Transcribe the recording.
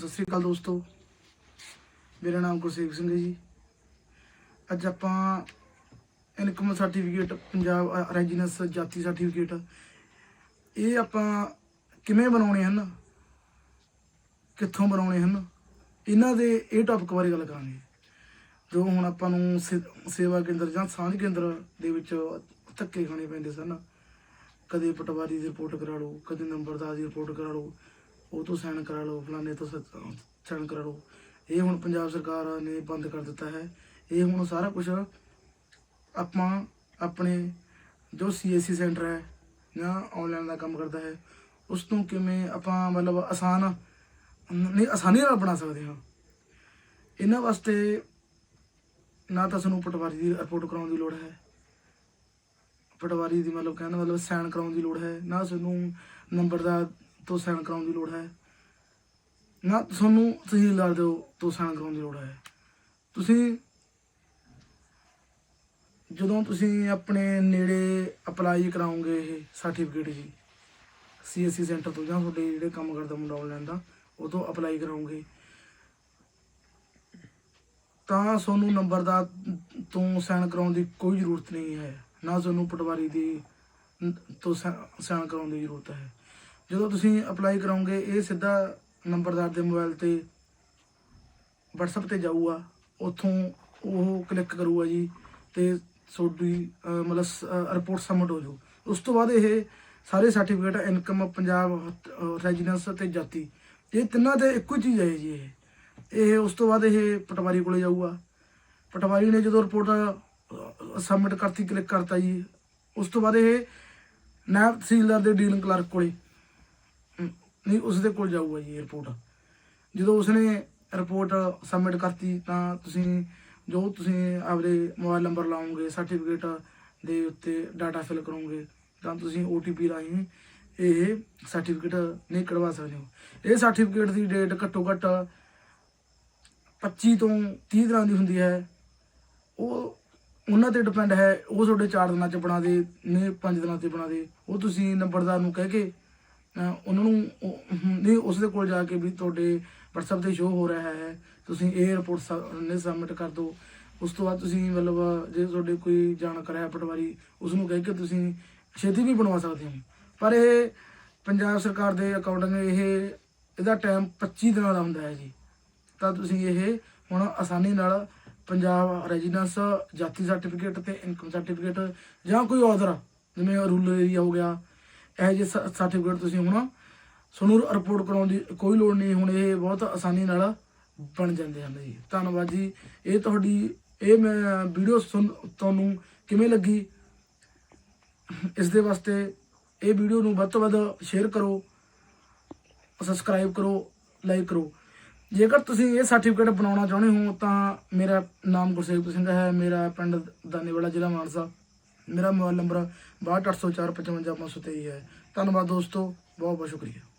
ਸਤਿ ਸ੍ਰੀ ਅਕਾਲ ਦੋਸਤੋ। ਮੇਰਾ ਨਾਮ ਗੁਰਸੇਵ ਸਿੰਘ ਹੈ ਜੀ। ਅੱਜ ਆਪਾਂ ਇਨਕਮ ਸਰਟੀਫਿਕੇਟ, ਪੰਜਾਬ ਰੈਜੀਨੈਂਸ ਜਾਤੀ ਸਰਟੀਫਿਕੇਟ, ਇਹ ਆਪਾਂ ਕਿਵੇਂ ਬਣਾਉਣੇ ਹਨ? ਕਿੱਥੋਂ ਬਣਾਉਣੇ ਹਨ? ਇਹਨਾਂ ਦੇ ਇਹ ਟੌਪਿਕ ਬਾਰੇ ਗੱਲ ਕਰਾਂਗੇ। ਜੋ ਹੁਣ ਆਪਾਂ ਨੂੰ ਸੇ- ਸੇਵਾ ਕੇਂਦਰ ਜਾਂ ਸਾਂਝ ਕੇਂਦਰ ਦੇ ਵਿੱਚ ਧੱਕੇ ਖਾਣੇ ਪੈਂਦੇ ਸਨ। ਕਦੇ ਪਟਵਾਰੀ ਦੀ ਰਿਪੋਰਟ ਕਰਾ ਲਓ, ਕਦੇ ਨੰਬਰਦਾਰ ਦੀ ਰਿਪੋਰਟ ਕਰਾ ਲਓ। ਉਹ ਤੋਂ ਸਾਈਨ ਕਰਾ ਲਓ, ਫਲਾਣੇ ਤੋਂ ਸਾਈਨ ਕਰਾ ਲਓ। ਇਹ ਹੁਣ ਪੰਜਾਬ ਸਰਕਾਰ ਨੇ ਬੰਦ ਕਰ ਦਿੱਤਾ ਹੈ। ਇਹ ਹੁਣ ਸਾਰਾ ਕੁਝ ਆਪਾਂ ਆਪਣੇ ਜੋ ਸੀਐਸਸੀ ਸੈਂਟਰ ਹੈ ਜਾਂ ਆਨਲਾਈਨ ਦਾ ਕੰਮ ਕਰਦਾ ਹੈ, ਉਸ ਤੋਂ ਕਿਵੇਂ ਆਪਾਂ ਮਤਲਬ ਆਸਾਨ, ਨਹੀਂ, ਆਸਾਨੀ ਨਾਲ ਬਣਾ ਸਕਦੇ ਹਾਂ। ਇਹਨਾਂ ਵਾਸਤੇ ਨਾ ਤਾਂ ਸਾਨੂੰ ਪਟਵਾਰੀ ਦੀ ਰਿਪੋਰਟ ਕਰਾਉਣ ਦੀ ਲੋੜ ਹੈ। ਪਟਵਾਰੀ ਦੀ ਮਤਲਬ ਕਹਿਣ ਦਾ ਮਤਲਬ ਸਾਈਨ ਕਰਾਉਣ ਦੀ ਲੋੜ ਹੈ। ਨਾ ਸਾਨੂੰ ਨੰਬਰ ਦਾ ਤੋਂ ਸਾਈਨ ਕਰਾਉਣ ਦੀ ਲੋੜ ਹੈ। ਨਾ ਤੁਹਾਨੂੰ ਤਹਿਸੀਲਦਾਰ ਦੇ ਤੋਂ ਸਾਈਨ ਕਰਾਉਣ ਦੀ ਲੋੜ ਹੈ। ਤੁਸੀਂ ਜਦੋਂ ਤੁਸੀਂ ਆਪਣੇ ਨੇੜੇ ਅਪਲਾਈ ਕਰਾਓਗੇ ਇਹ ਸਰਟੀਫਿਕੇਟ ਜੀ ਸੀਐਸਸੀ ਸੈਂਟਰ ਤੋਂ ਜਾਂ ਤੁਹਾਡੇ ਜਿਹੜੇ ਕੰਮ ਕਰਦਾ ਮੁੰਡਾ ਆਨਲਾਈਨ ਦਾ, ਉਹ ਤੋਂ ਅਪਲਾਈ ਕਰਾਓਗੇ। ਤਾਂ ਤੁਹਾਨੂੰ ਨੰਬਰਦਾਰ ਤੋਂ ਸਾਈਨ ਕਰਾਉਣ ਦੀ ਕੋਈ ਜ਼ਰੂਰਤ ਨਹੀਂ ਹੈ। ਨਾ ਤੁਹਾਨੂੰ ਪਟਵਾਰੀ ਦੀ, ਤੋਂ ਸਾਈਨ ਕਰਾਉਣ ਦੀ ਜ਼ਰੂਰਤ ਹੈ। ਜਦੋਂ ਤੁਸੀਂ ਅਪਲਾਈ ਕਰਾਉਂਗੇ ਇਹ ਸਿੱਧਾ ਨੰਬਰਦਾਰ ਦੇ ਮੋਬਾਈਲ ਤੇ WhatsApp ਤੇ ਜਾਊਗਾ। ਉੱਥੋਂ ਉਹ ਕਲਿੱਕ ਕਰੂਗਾ ਜੀ ਤੇ ਤੁਹਾਡੀ ਅਹ, ਮਤਲਬ ਰਿਪੋਰਟ ਸਬਮਿਟ ਹੋ ਜਾਊ। ਉਸ ਤੋਂ ਬਾਅਦ ਇਹ ਸਾਰੇ ਸਰਟੀਫਿਕੇਟ ਇਨਕਮ ਪੰਜਾਬ ਰੈਜੀਡੈਂਸ ਤੇ ਜਾਤੀ। ਇਹ ਤਿੰਨਾਂ 'ਤੇ ਇੱਕੋ ਹੀ ਚੀਜ਼ ਹੈ ਜੀ ਇਹ। ਇਹ ਉਸ ਤੋਂ ਬਾਅਦ ਇਹ ਪਟਵਾਰੀ ਕੋਲੇ ਜਾਊਗਾ। ਪਟਵਾਰੀ ਨੇ ਜਦੋਂ ਰਿਪੋਰਟ ਸਬਮਿਟ ਕਰਤੀ ਕਲਿੱਕ ਕਰਤਾ ਜੀ ਉਸ ਤੋਂ ਬਾਅਦ ਇਹ ਨਾਇਬ ਤਹਿਸੀਲਦਾਰ ਦੇ ਡੀਲਿੰਗ ਕਲਰਕ ਕੋਲੇ। ਨਹੀਂ ਉਸ ਦੇ ਕੋਲ ਜਾਊਗਾ ਜੀ ਰਿਪੋਰਟ ਜਦੋਂ ਉਸਨੇ ਰਿਪੋਰਟ ਸਬਮਿਟ ਕਰਤੀ, ਤਾਂ ਤੁਸੀਂ ਜੋ ਤੁਸੀਂ ਆਪਦੇ ਮੋਬਾਈਲ ਨੰਬਰ ਲਾਓਗੇ ਸਰਟੀਫਿਕੇਟ ਦੇ ਉੱਤੇ ਡਾਟਾ ਫਿਲ ਕਰੋਗੇ, ਤਾਂ ਤੁਸੀਂ OTP ਰਾਹੀਂ ਇਹ ਸਰਟੀਫਿਕੇਟ ਨਹੀਂ ਕਢਵਾ ਸਕਦੇ ਹੋ। ਇਹ ਸਰਟੀਫਿਕੇਟ ਦੀ ਡੇਟ ਘੱਟੋ ਘੱਟ 25 ਤੋਂ 30 ਦਿਨਾਂ ਦੀ ਹੁੰਦੀ ਹੈ। ਉਹ, ਉਹਨਾਂ ਤੇ ਡਿਪੈਂਡ ਹੈ, ਉਹ ਤੁਹਾਡੇ 4 ਦਿਨਾਂ ਚ ਬਣਾ ਦੇ ਨੇ 5 ਦਿਨਾਂ ਤੇ ਬਣਾ ਦੇ। ਉਹ ਤੁਸੀਂ ਨੰਬਰਦਾਰ ਨੂੰ ਕਹਿ ਕੇ ਉਹਨਾਂ ਨੂੰ ਨਹੀਂ ਉਸ ਦੇ ਕੋਲ ਜਾ ਕੇ ਵੀ ਤੁਹਾਡੇ WhatsApp ਤੇ ਸ਼ੋ ਹੋ ਰਿਹਾ ਹੈ। ਤੁਸੀਂ ਇਹ ਰਿਪੋਰਟ ਨੇ ਸਬਮਿਟ ਕਰ ਦਿਓ ਉਸ ਤੋਂ ਬਾਅਦ ਤੁਸੀਂ ਮਤਲਬ, ਜੇ ਤੁਹਾਡੇ ਕੋਈ ਜਾਣਕਾਰ ਹੈ ਪਟਵਾਰੀ ਉਸ ਨੂੰ ਕਹਿ ਕੇ ਤੁਸੀਂ ਛੇਤੀ ਵੀ ਬਣਵਾ ਸਕਦੇ ਹੋ। ਪਰ ਇਹ ਪੰਜਾਬ ਸਰਕਾਰ ਦੇ ਅਕਾਊਂਟਿੰਗ ਇਹ, ਇਹਦਾ ਟਾਈਮ 25 ਦਿਨਾਂ ਦਾ ਹੁੰਦਾ ਹੈ ਜੀ। ਤਾਂ ਤੁਸੀਂ ਇਹ ਹੁਣ ਆਸਾਨੀ ਨਾਲ ਪੰਜਾਬ ਰੈਜ਼ੀਡੈਂਸ ਜਾਤੀ ਸਰਟੀਫਿਕੇਟ ਤੇ ਇਨਕਮ ਸਰਟੀਫਿਕੇਟ ਜਾਂ ਕੋਈ ਅਦਰ ਜਿਵੇਂ ਰੂਰਲ ਏਰੀਆ ਹੋ ਗਿਆ ਇਹ ਜਿਹੇ ਸਰਟੀਫਿਕੇਟ ਤੁਸੀਂ ਹੁਣ ਤੁਹਾਨੂੰ ਰਿਪੋਰਟ ਕਰਾਉਣ ਦੀ ਕੋਈ ਲੋੜ ਨਹੀਂ, ਹੁਣ ਇਹ ਬਹੁਤ ਆਸਾਨੀ ਨਾਲ ਬਣ ਜਾਂਦੇ ਹਨ ਜੀ। ਧੰਨਵਾਦ ਜੀ। ਇਹ ਤੁਹਾਡੀ, ਇਹ ਮੈਂ ਵੀਡੀਓ ਤੁਹਾਨੂੰ ਕਿਵੇਂ ਲੱਗੀ? ਇਸ ਦੇ ਵਾਸਤੇ ਇਹ ਵੀਡੀਓ ਨੂੰ ਵੱਧ ਤੋਂ ਵੱਧ ਸ਼ੇਅਰ ਕਰੋ ਸਬਸਕ੍ਰਾਈਬ ਕਰੋ ਲਾਈਕ ਕਰੋ। ਜੇਕਰ ਤੁਸੀਂ ਇਹ ਸਰਟੀਫਿਕੇਟ ਬਣਾਉਣਾ ਚਾਹੁੰਦੇ ਹੋ ਤਾਂ ਮੇਰਾ ਨਾਮ ਗੁਰਸੇਵ ਸਿੰਘ ਹੈ, ਮੇਰਾ ਪਿੰਡ ਦਾਨੇਵਾਲਾ ਜ਼ਿਲ੍ਹਾ ਮਾਨਸਾ। ਮੇਰਾ ਮੋਬਾਈਲ ਨੰਬਰ 6280455523 ਹੈ। ਧੰਨਵਾਦ ਦੋਸਤੋ ਬਹੁਤ ਬਹੁਤ ਸ਼ੁਕਰੀਆ।